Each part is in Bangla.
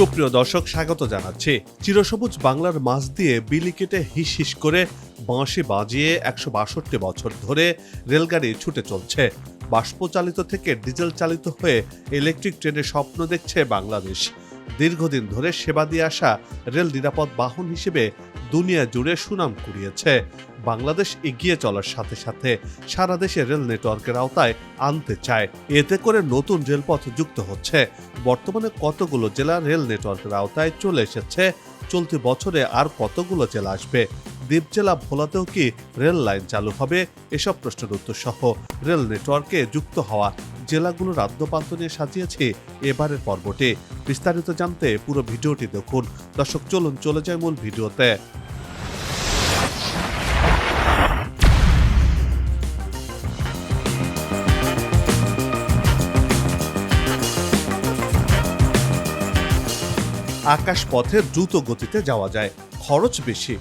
সুপ্রিয় দর্শক, স্বাগত জানাচ্ছি। চিরসবুজ বাংলার মাছ দিয়ে বিলি কেটে হিস হিস করে বাঁশি বাজিয়ে একশো বাষট্টি বছর ধরে রেলগাড়ি ছুটে চলছে। বাষ্পচালিত থেকে ডিজেল চালিত হয়ে ইলেকট্রিক ট্রেনের স্বপ্ন দেখছে বাংলাদেশ। দীর্ঘদিন ধরে সেবা দিয়ে আসা রেল নিরাপদ বাহন হিসেবে দুনিয়া জুড়ে সুনাম কুড়িয়েছে। বাংলাদেশ এগিয়ে চলার সাথে সাথে সারা দেশে রেল নেটওয়ার্কের আওতায় আনতে চায়। এতে করে নতুন রেলপথ যুক্ত হচ্ছে। বর্তমানে কতগুলো জেলা রেল নেটওয়ার্কের আওতায় চলে এসেছে? চলতি বছরে আর কতগুলো জেলা আসবে? দ্বীপ জেলা ভোলাতেও কি রেল লাইন চালু হবে? এসব প্রশ্নের উত্তর সহ রেল নেটওয়ার্কে যুক্ত হওয়া জেলাগুলোর আদ্যপান্ত নিয়ে সাজিয়েছি এবারের পর্বটি। বিস্তারিত জানতে পুরো ভিডিওটি দেখুন। দর্শক, চলুন চলে যায় মূল ভিডিওতে। আকাশ পথে দ্রুত গতিতে যাওয়া যায়। খরচ বেশি।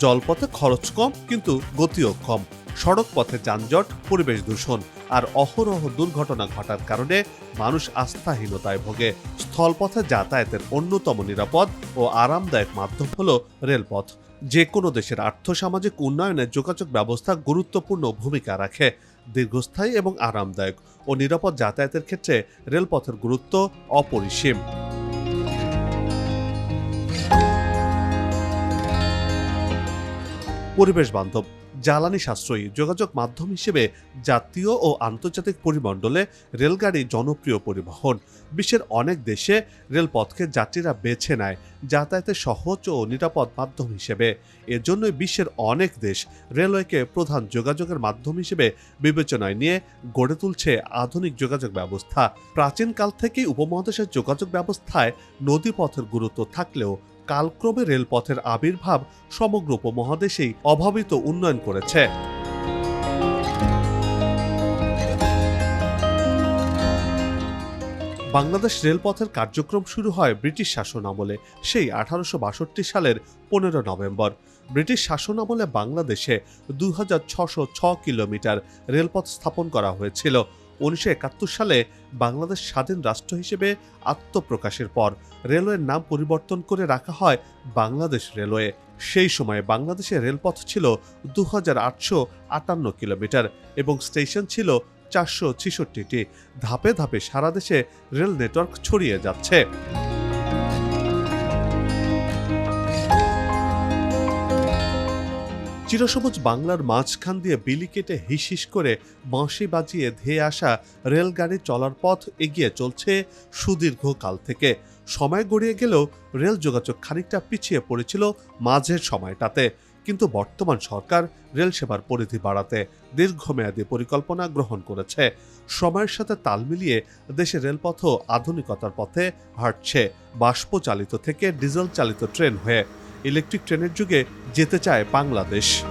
জলপথে খরচ কম, কিন্তু গতিও কম। সড়ক পথে যানজট, পরিবেশ দূষণ আর অহরহ দুর্ঘটনা ঘটার কারণে মানুষ আস্থাহীনতায় ভোগে। স্থলপথে যাতায়াতের অন্যতম নিরাপদ ও আরামদায়ক মাধ্যম হল রেলপথ। যে কোনো দেশের আর্থসামাজিক উন্নয়নে যোগাযোগ ব্যবস্থা গুরুত্বপূর্ণ ভূমিকা রাখে। দীর্ঘস্থায়ী এবং আরামদায়ক ও নিরাপদ যাতায়াতের ক্ষেত্রে রেলপথের গুরুত্ব অপরিসীম। পরিবেশ বান্ধব। জ্বালানি সাশ্রয়ী যোগাযোগ মাধ্যম হিসেবে জাতীয় ও আন্তর্জাতিক পরিমণ্ডলে রেলগাড়ি জনপ্রিয় পরিবহন। বিশ্বের অনেক দেশে রেলপথকে যাত্রীরা বেছে নেয় যাতায়াতের সহজ ও নিরাপদ মাধ্যম হিসেবে। এজন্যই বিশ্বের অনেক দেশ রেলওয়েকে প্রধান যোগাযোগের মাধ্যম হিসেবে বিবেচনায় নিয়ে গড়ে তুলছে আধুনিক যোগাযোগ ব্যবস্থা। প্রাচীনকাল থেকেই উপমহাদেশের যোগাযোগ ব্যবস্থায় নদীপথের গুরুত্ব থাকলেও কালক্রমে রেলপথের আবির্ভাব সমগ্র উপমহাদেশেই অভাবিত উন্নয়ন করেছে। বাংলাদেশ রেলপথের কার্যক্রম শুরু হয় ব্রিটিশ শাসন আমলে, সেই আঠারোশো বাষট্টি সালের পনেরো নভেম্বর। ব্রিটিশ শাসন আমলে বাংলাদেশে দু কিলোমিটার রেলপথ স্থাপন করা হয়েছিল। উনিশশো একাত্তর সালে বাংলাদেশ স্বাধীন রাষ্ট্র হিসেবে আত্মপ্রকাশের পর রেলওয়ের নাম পরিবর্তন করে রাখা হয় বাংলাদেশ রেলওয়ে। সেই সময়ে বাংলাদেশের রেলপথ ছিল দু হাজার আটশো আটান্ন কিলোমিটার এবং স্টেশন ছিল চারশো ছেষট্টিটি। ধাপে ধাপে সারা দেশে রেল নেটওয়ার্ক ছড়িয়ে যাচ্ছে। চিরসবুজ বাংলার মাঝখান দিয়ে বিলি কেটে হিস হিস করে বাঁশি বাজিয়ে ধেয়ে আসা রেলগাড়ি চলার পথ এগিয়ে চলছে সুদীর্ঘ কাল থেকে। সময় গড়িয়ে গেলেও রেল যোগাযোগ খানিকটা পিছিয়ে পড়েছিল মাঝের সময়টাতে। কিন্তু বর্তমান সরকার রেল সেবার পরিধি বাড়াতে দীর্ঘমেয়াদী পরিকল্পনা গ্রহণ করেছে। সময়ের সাথে তাল মিলিয়ে দেশের রেলপথও আধুনিকতার পথে হাঁটছে। বাষ্প চালিত থেকে ডিজেল চালিত ট্রেন হয়ে ইলেকট্রিক ট্রেনের যুগে যেতে চায় বাংলাদেশ।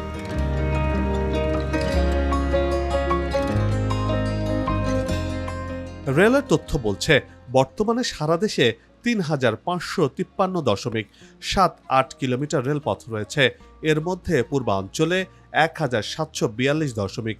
রেলের তথ্য বলছে, বর্তমানে সারা দেশে তিন হাজার পাঁচশো তিপ্পান্ন দশমিক সাত আট কিলোমিটার রেলপথ রয়েছে। এর মধ্যে পূর্বাঞ্চলে এক হাজার সাতশো বিয়াল্লিশ দশমিক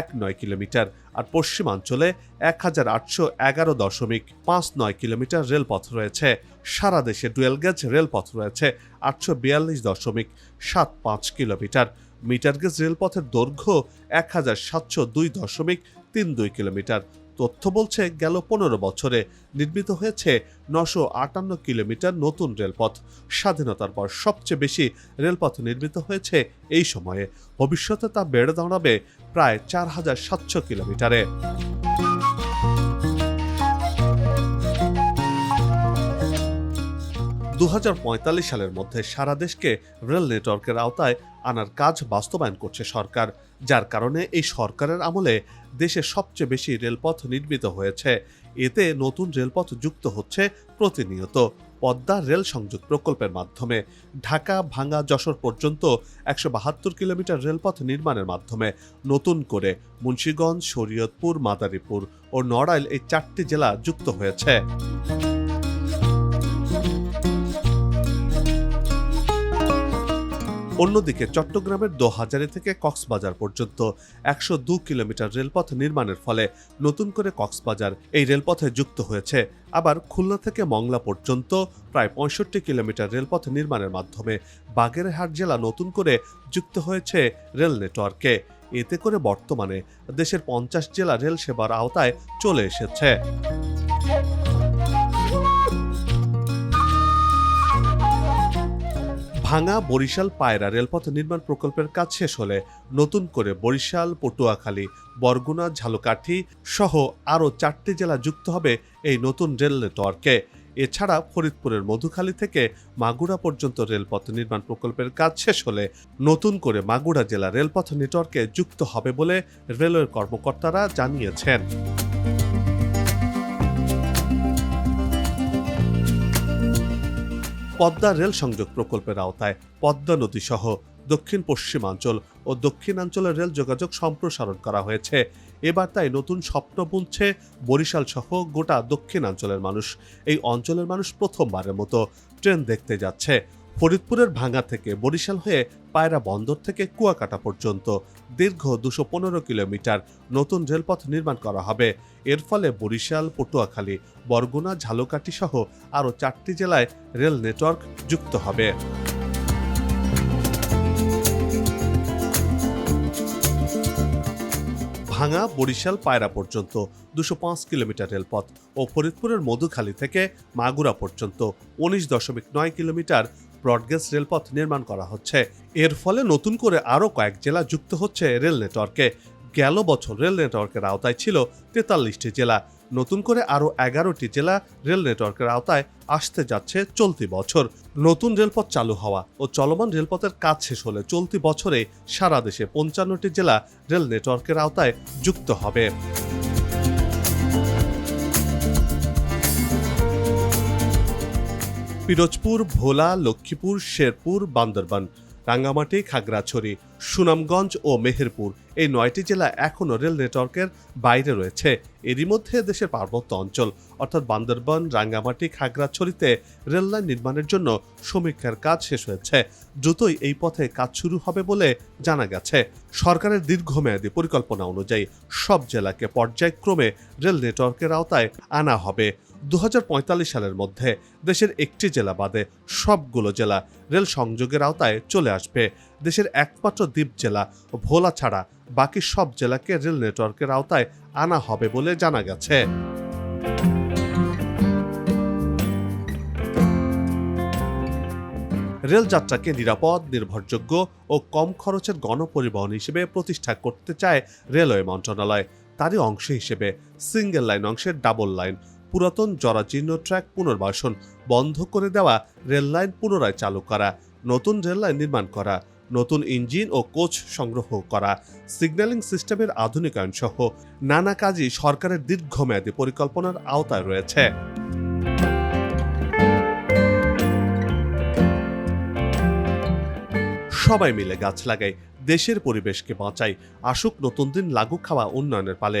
এক নয় কিলোমিটার আর পশ্চিমাঞ্চলে এক হাজার আটশো এগারো দশমিক পাঁচ নয় কিলোমিটার রেলপথ রয়েছে। সারা দেশে ডুয়েলগেজ রেলপথ রয়েছে আটশো বিয়াল্লিশ দশমিক সাত পাঁচ কিলোমিটার। মিটার গেজ রেলপথের দৈর্ঘ্য এক হাজার সাতশো দুই দশমিক তিন দুই কিলোমিটার। তথ্য বলছে গেল পনেরো বছরে নির্মিত হয়েছে নশো আটান্ন কিলোমিটার নতুন রেলপথ। স্বাধীনতার পর সবচেয়ে বেশি রেলপথ নির্মিত হয়েছে এই সময়ে। ভবিষ্যতে তা বেড়ে দাঁড়াবে প্রায় চার হাজার সাতশো কিলোমিটারে। দু হাজার পঁয়তাল্লিশ সালের মধ্যে সারা দেশকে রেল নেটওয়ার্কের আওতায় আনার কাজ বাস্তবায়ন করছে সরকার, যার কারণে এই সরকারের আমলে দেশে সবচেয়ে বেশি রেলপথ নির্মিত হয়েছে। এতে নতুন রেলপথ যুক্ত হচ্ছে প্রতিনিয়ত। পদ্মা রেল সংযোগ প্রকল্পের মাধ্যমে ঢাকা, ভাঙ্গা, যশোর পর্যন্ত একশো বাহাত্তর কিলোমিটার রেলপথ নির্মাণের মাধ্যমে নতুন করে মুন্সীগঞ্জ, শরীয়তপুর, মাদারীপুর ও নড়াইল এই চারটি জেলা যুক্ত হয়েছে। অন্যদিকে চট্টগ্রামের দোহাজারি থেকে কক্সবাজার পর্যন্ত একশো দু কিলোমিটার রেলপথ নির্মাণের ফলে নতুন করে কক্সবাজার এই রেলপথে যুক্ত হয়েছে। আবার খুলনা থেকে মংলা পর্যন্ত প্রায় পঁয়ষট্টি কিলোমিটার রেলপথ নির্মাণের মাধ্যমে বাগেরহাট জেলা নতুন করে যুক্ত হয়েছে রেল নেটওয়ার্কে। এতে করে বর্তমানে দেশের পঞ্চাশ জেলা রেল সেবার আওতায় চলে এসেছে। ভাঙা বরিশাল পায়রা রেলপথ নির্মাণ প্রকল্পের কাজ শেষ হলে নতুন করে বরিশাল, পটুয়াখালী, বরগুনা, ঝালকাঠি সহ আরও চারটি জেলা যুক্ত হবে এই নতুন রেল নেটওয়ার্কে। এছাড়া ফরিদপুরের মধুখালী থেকে মাগুরা পর্যন্ত রেলপথ নির্মাণ প্রকল্পের কাজ শেষ হলে নতুন করে মাগুরা জেলা রেলপথ নেটওয়ার্কে যুক্ত হবে বলে রেলওয়ের কর্মকর্তারা জানিয়েছেন। পদ্মা রেল সংযোগ প্রকল্পের আওতায় পদ্মা নদী সহ দক্ষিণ পশ্চিমাঞ্চল ও দক্ষিণাঞ্চলের রেল যোগাযোগ সম্প্রসারণ করা হয়েছে। এবার তাই নতুন স্বপ্ন বুনছে বরিশাল সহ গোটা দক্ষিণাঞ্চলের মানুষ। এই অঞ্চলের মানুষ প্রথমবারের মতো ট্রেন দেখতে যাচ্ছে। ফরিদপুরের ভাঙা থেকে বরিশাল হয়ে পায়রা বন্দর থেকে কুয়াকাটা পর্যন্ত, দীর্ঘ দুশো পনেরো কিলোমিটার নতুন রেলপথ নির্মাণ করা হবে। এর ফলে বরিশাল, পটুয়াখালী, বরগুনা, ঝালকাঠি সহ আরও চারটি জেলায় রেল নেটওয়ার্ক যুক্ত হবে। ভাঙা বরিশাল, পায়রা পর্যন্ত দুশো পাঁচ কিলোমিটার রেলপথ ও ফরিদপুরের মধুখালী থেকে মাগুরা পর্যন্ত উনিশ দশমিক নয় কিলোমিটার ব্রডগেজ রেলপথ নির্মাণ করা হচ্ছে। এর ফলে নতুন করে আরও কয়েক জেলা যুক্ত হচ্ছে রেল নেটওয়ার্কে। গেল বছর রেল নেটওয়ার্কের আওতায় ছিল তেতাল্লিশটি জেলা। নতুন করে আরও এগারোটি জেলা রেল নেটওয়ার্কের আওতায় আসতে যাচ্ছে চলতি বছর। নতুন রেলপথ চালু হওয়া ও চলমান রেলপথের কাজ শেষ হলে চলতি বছরে সারা দেশে পঞ্চান্নটি জেলা রেল নেটওয়ার্কের আওতায় যুক্ত হবে। পিরোজপুর, ভোলা, লক্ষ্মীপুর, শেরপুর, বান্দরবান, রাঙ্গামাটি, খাগড়াছড়ি, সুনামগঞ্জ ও মেহেরপুর। এই নয়টি জেলা এখনও রেল নেটওয়ার্কের বাইরে রয়েছে। এরই মধ্যে দেশের পার্বত্য অঞ্চল, অর্থাৎ বান্দরবান, রাঙ্গামাটি, খাগড়াছড়িতে রেললাইন নির্মাণের জন্য সমীক্ষার কাজ শেষ হয়েছে। দ্রুতই এই পথে কাজ শুরু হবে বলে জানা গেছে। সরকারের দীর্ঘমেয়াদী পরিকল্পনা অনুযায়ী সব জেলাকে পর্যায়ক্রমে রেল নেটওয়ার্কের আওতায় আনা হবে। দু হাজার পঁয়তাল্লিশ সালের মধ্যে দেশের একটি জেলা বাদে সবগুলো জেলা রেল সংযোগের আওতায় চলে আসবে। দেশের একমাত্র দ্বীপ জেলা ভোলা ছাড়া বাকি সব জেলাকে রেল নেটওয়ার্কের আওতায় আনা হবে বলে জানা গেছে। রেলযাত্রাকে নিরাপদ, নির্ভরযোগ্য ও কম খরচের গণপরিবহন হিসেবে প্রতিষ্ঠা করতে চায় রেলওয়ে মন্ত্রণালয়। তারই অংশ হিসেবে সিঙ্গেল লাইন অংশের ডাবল লাইন পুরাতন জরাজীর্ণ ট্র্যাক পুনর্বাসন বন্ধ করে দেওয়া রেল লাইন পুনরায় চালু করা, নতুন রেল লাইন নির্মাণ করা, নতুন ইঞ্জিন ও কোচ সংগ্রহ করা, সিগন্যালিং সিস্টেমের আধুনিকায়ন সহ নানা কাজই সরকারের দীর্ঘমেয়াদী পরিকল্পনার আওতায় রয়েছে। সবাই মিলে গাছ লাগাই, দেশের পরিবেশকে বাঁচাই, আসুক নতুন দিন লাগু খাওয়া উন্নয়নের পালে।